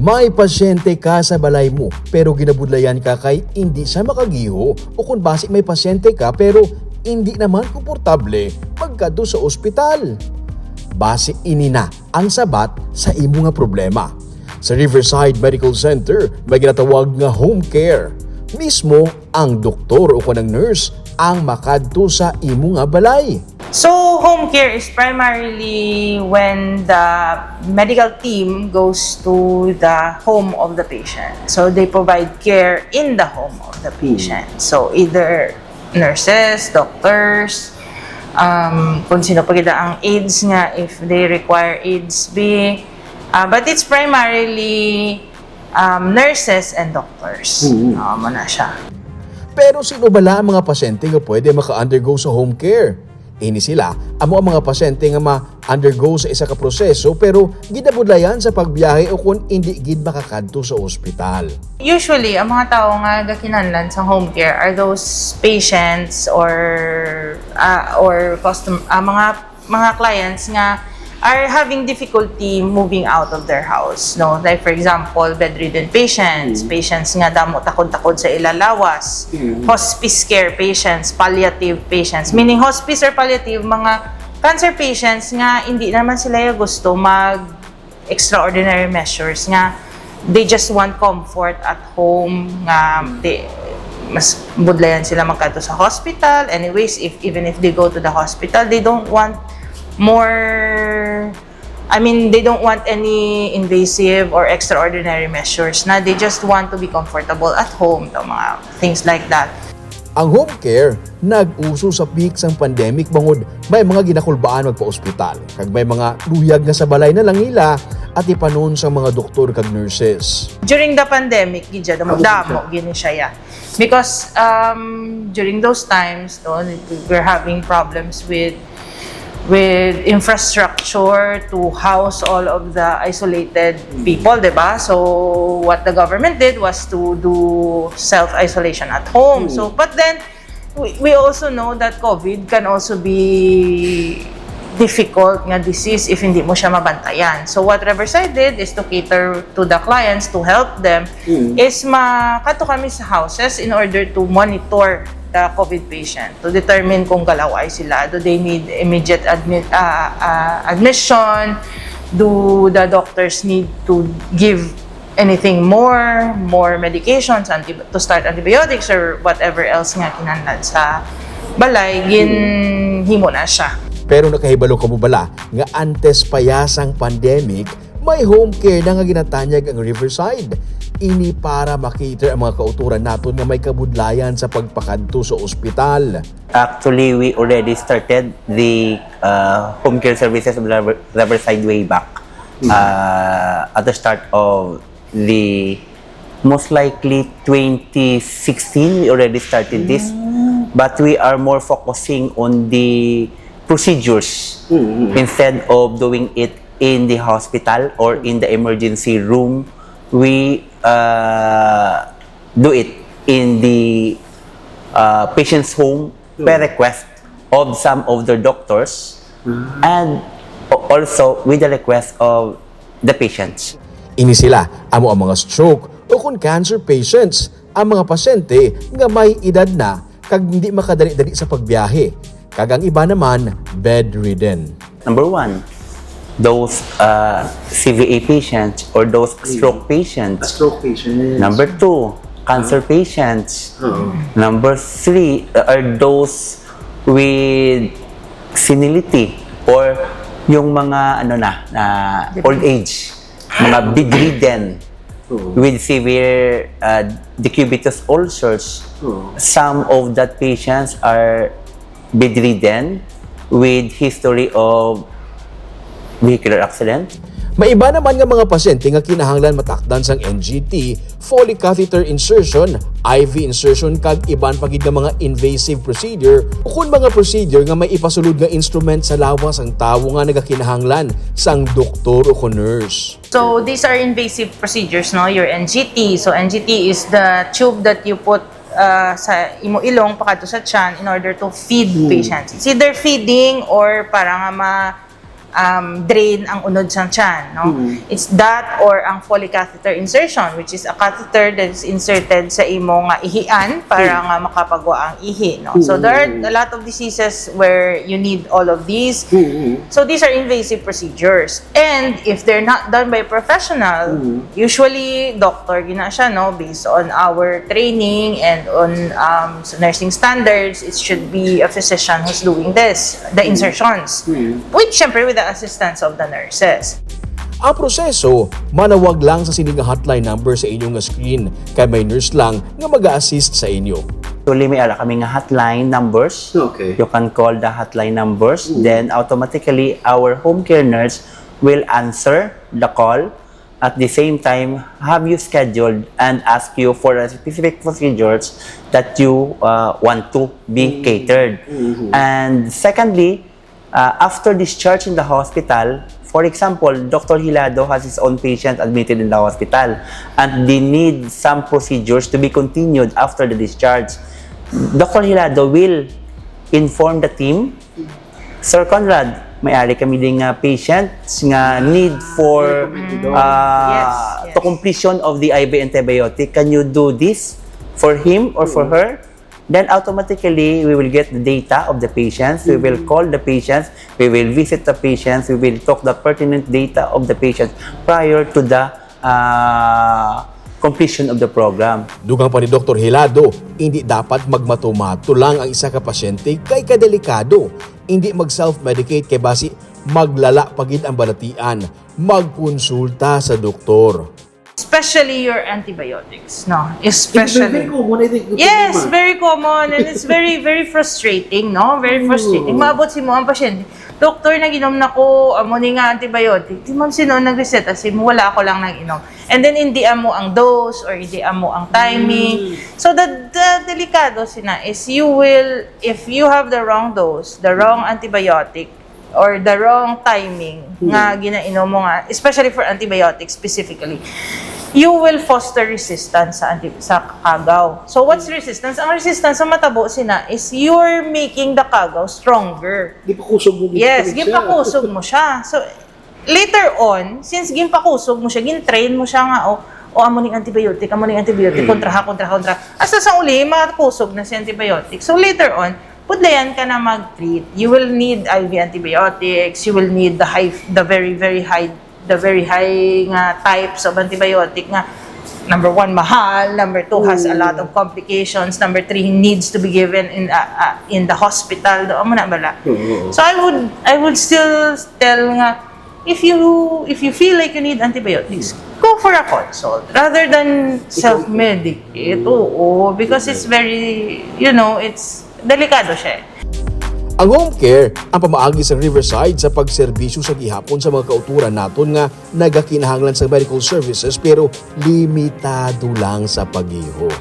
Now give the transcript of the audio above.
May pasyente ka sa balay mo pero ginabudlayan ka kay hindi siya makagiho o kung base may pasyente ka pero hindi naman komportable pagkado sa ospital. Base inina ang sabat sa imo nga problema. Sa Riverside Medical Center may ginatawag nga home care. Mismo ang doktor o kanang nurse ang makadto sa imo nga balay. So, home care is primarily when the medical team goes to the home of the patient. So, they provide care in the home of the patient. So, either nurses, doctors, um, kung sino pa kita ang aides nga, if they require aides be. Uh, but it's primarily um, nurses and doctors. Mm. Oo, mo na siya. Pero sino bala ang mga pasyente nga pwede maka-undergo sa home care? Ini sila, amo ang mga pasyente nga ma-undergo sa isa ka proseso pero ginabudlayan sa pagbiyahe o kung hindi gid makakadto sa ospital. Usually, ang mga tao nga gakinanlan sa home care are those patients or uh, or custom uh, mga mga clients nga are having difficulty moving out of their house no? Like for example bedridden patients patients nga damo takod-takod sa ilalawas hospice care patients palliative patients. Meaning hospice or palliative mga cancer patients nga hindi naman sila yung gusto mag extraordinary measures nga they just want comfort at home nga they, mas budlayan sila magkadto sa hospital. Anyways if even if they go to the hospital they don't want more I mean they don't want any invasive or extraordinary measures na they just want to be comfortable at home to mga things like that. Ang home care nag-uso sa peak sang pandemic bangod may mga ginakulbaan magpa-ospital kag may mga luyag nga sa balay na lang nila at ipanon sa mga doktor kag nurses. during the pandemic gidya damo damo gini siya ya because um during those times no we're having problems with with infrastructure to house all of the isolated people, 'di ba? So what the government did was to do self-isolation at home. So but then we, we also know that COVID can also be difficult nga disease if hindi mo siya mabantayan. So what Riverside did is to cater to the clients to help them is makato kami sa houses in order to monitor the COVID patient to determine kung galaway sila. Do they need immediate admit, uh, uh, admission? Do the doctors need to give anything more, more medications, anti- to start antibiotics or whatever else nga kinahanglan sa balay, ginhimo na siya. Pero nakahibalo ka mo bala nga antes payasang pandemic, may home care na nga ginatanyag ang Riverside. Ini para makita ang mga kauturan naton nga may kabudlayan sa pagpakadto sa ospital. Actually, we already started the uh, home care services of River- Riverside way back. Uh, at the start of the most likely 2016, we already started this. But we are more focusing on the procedures instead of doing it in the hospital or in the emergency room. We uh, do it in the uh, patient's home per request of some of the doctors and a- also with the request of the patients. Ini sila amo ang mga stroke o kung cancer patients, ang mga pasyente nga may edad na kag hindi makadali-dali sa pagbiyahe. Kag ang iba naman bedridden. Number one, those uh, CVA patients or those stroke patients. stroke patient. Number two, cancer patients. Number three uh, are those with senility or yung mga ano na, na old age, mga bedridden with severe uh, decubitus ulcers. Some of that patients are bedridden with history of vehicular accident. May iba naman nga mga pasyente nga kinahanglan matakdan sang NGT, Foley catheter insertion, IV insertion kag iban pagid nga mga invasive procedure o kung mga procedure nga may ipasulod nga instrument sa lawas ang tawo nga nagakinahanglan sang doktor o kung nurse. So these are invasive procedures, no? Your NGT. So NGT is the tube that you put uh, sa imo ilong pakadto sa tiyan in order to feed patients. It's either feeding or para nga ma um, drain ang unod sa tiyan, no? It's that or ang Foley catheter insertion which is a catheter that is inserted sa imo nga ihian para nga makapagawa ang ihi, no? So there are a lot of diseases where you need all of these. So these are invasive procedures. And if they're not done by professional, usually doctor gina siya no based on our training and on um, nursing standards, it should be a physician who's doing this, the insertions. With syempre with the assistance of the nurses. Ang proseso, manawag lang sa sining hotline number sa inyong screen kay may nurse lang nga mag-assist sa inyo. Actually, may ala kami nga hotline numbers. Okay. You can call the hotline numbers. Then, automatically, our home care nurse will answer the call. At the same time, have you scheduled and ask you for a specific procedures that you uh, want to be catered. And secondly, uh, after discharge in the hospital, for example, Dr. Hilado has his own patient admitted in the hospital and they need some procedures to be continued after the discharge. Dr. Hilado will inform the team, Sir Conrad, may-ari kami din nga patients nga need for uh, Yes, yes. to completion of the IV antibiotic. Can you do this for him or for her? Then automatically, we will get the data of the patients. We will call the patients. We will visit the patients. We will talk the pertinent data of the patients prior to the uh, completion of the program. Dugang pa ni Dr. Hilado, hindi dapat magmatumato lang ang isa ka pasyente kay kadelikado. Hindi mag-self-medicate kay basi maglala pagid ang balatian. Magkonsulta sa doktor. Especially your antibiotics, no? It's very, Especially. common, I think. Yes, Ma'am. very common and it's very very frustrating, no? Very frustrating. Maabot si mo ang pasyente. Doktor, naginom na ko, amo ni nga antibiotic. Di ma'am, sino nag-reset? As in, wala ako lang nag-inom. And then, hindi mo ang dose or hindi mo ang timing. So, the, the delikado sina is you will, if you have the wrong dose, the wrong antibiotic, or the wrong timing nga ginainom mo nga, especially for antibiotics specifically, you will foster resistance sa sa kagaw. So what's resistance? Ang resistance sa matabo sina is you're making the kagaw stronger. Di pa kusog mo. Yes, siya. gimpakusog mo siya. So later on, since gimpakusog mo siya, gin-train mo siya nga o o amo ning antibiotic, amo ning antibiotic, kontra ha, kontra ha, kontra. Hasta sa uli, makusog na si antibiotic. So later on, pudlayan ka na mag-treat. You will need IV antibiotics, you will need the high, the very, very high, the very high nga types of antibiotic nga number one, mahal. Number two, has a lot of complications. Number three, needs to be given in uh, uh, in the hospital. Do mo na bala. Oo. So I would I would still tell nga if you if you feel like you need antibiotics, go for a consult rather than self-medicate. Oo, because it's very, you know, it's delikado siya. eh. Ang home care ang pamaagi sa Riverside sa pagserbisyo sa gihapon sa mga kauturan naton nga nagakinahanglan sa medical services pero limitado lang sa paghiho.